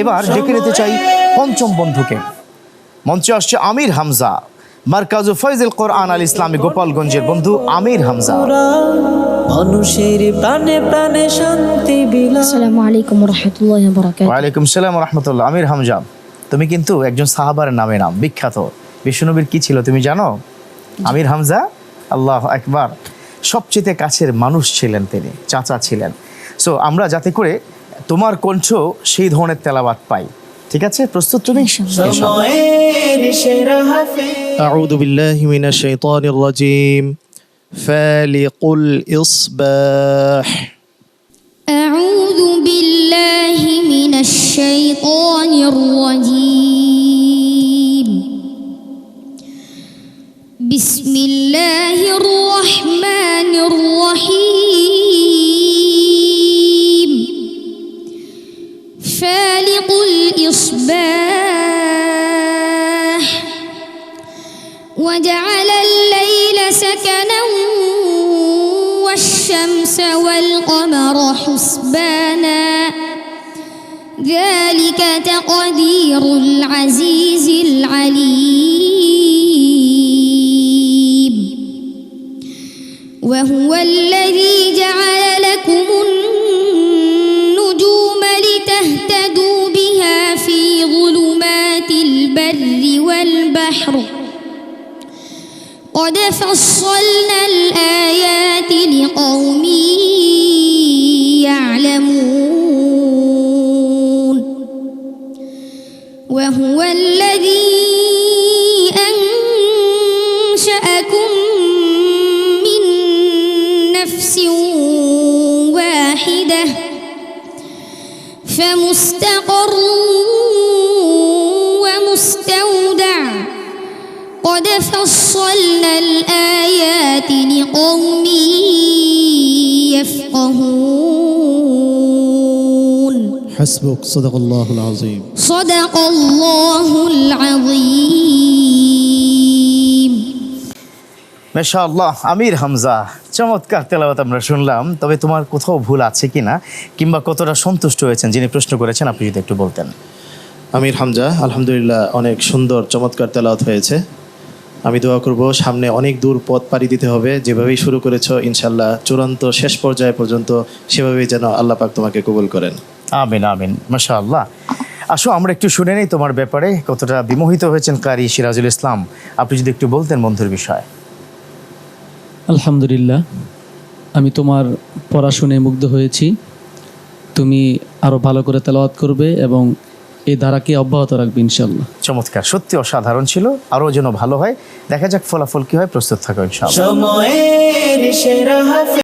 এবার ডেকে নিতে চাই পঞ্চম বন্ধুকে। মঞ্চে আসছে আমির হামজা। মার্কাজু ফৈজুল কোরআন আল ইসলামী গোপালগঞ্জের বন্ধু আমির হামজা। মানুষের প্রাণে প্রাণে শান্তি আসসালামু আলাইকুম রাহমাতুল্লাহি ওয়া বারাকাতুহু ওয়া আলাইকুম সালাম রাহমাতুল্লাহ আমির হামজা তুমি কিন্তু একজন সাহাবার নামে নাম বিখ্যাত। বিষ্ণুবীর কি ছিল তুমি জানো? আমির হামজা আল্লাহ একবার সবচেয়ে কাছের মানুষ ছিলেন তিনি চাচা ছিলেন। সো আমরা যাতে করে তোমার কণ্ঠ সেই ধরনের তেলাবাত পাই ঠিক আছে প্রস্তুত তুমি ইনশাআল্লাহ। সময়ের সেরা হাফেজ أعوذ بالله من الشيطان الرجيم فالق الإصباح أعوذ بالله من الشيطان الرجيم فالق الإصباح وجعل الليل سكنا والشمس والقمر حسبانا. ذلك تقدير العزيز العليم. وهو الذي جعل قد فصلنا الآيات لقوم يعلمون وهو الذي أنشأكم من نفس واحدة فمستقر قد فصلنا الآيات لقوم يفقهون حسبك صدق الله العظيم صدق الله العظيم মাশা আল্লাহ আমির হামজা চমৎকার তেলাওয়াত আমরা শুনলাম তবে তোমার কোথাও ভুল আছে কিনা কিংবা কতটা সন্তুষ্ট হয়েছেন যিনি প্রশ্ন করেছেন আপনি যদি একটু বলতেন আমির হামজা আলহামদুলিল্লাহ অনেক সুন্দর চমৎকার তেলাওয়াত হয়েছে আমি দোয়া করব সামনে অনেক দূর পথ পাড়ি দিতে হবে। যেভাবেই শুরু করেছ ইনশাল্লাহ চূড়ান্ত শেষ পর্যায় পর্যন্ত সেভাবেই যেন আল্লাহ পাক তোমাকে কবুল করেন। আমিন আমিন। মাশা আল্লাহ আসো আমরা একটু শুনে নেই তোমার ব্যাপারে কতটা বিমোহিত হয়েছেন কারি সিরাজুল ইসলাম। আপনি যদি একটু বলতেন বন্ধুর বিষয়। আলহামদুলিল্লাহ। আমি তোমার পড়া শুনে মুগ্ধ হয়েছি। তুমি আরও ভালো করে তেলাওয়াত করবে এবং এই ধারাকে অব্যাহত রাখবে ইনশাল্লাহ চমৎকার। সত্যি অসাধারণ ছিল আরও যেন ভালো হয়। দেখা যাক ফলাফল কি হয় প্রস্তুত থাকো ইনশাআল্লাহ। সময়ের সেরা হাফেজ।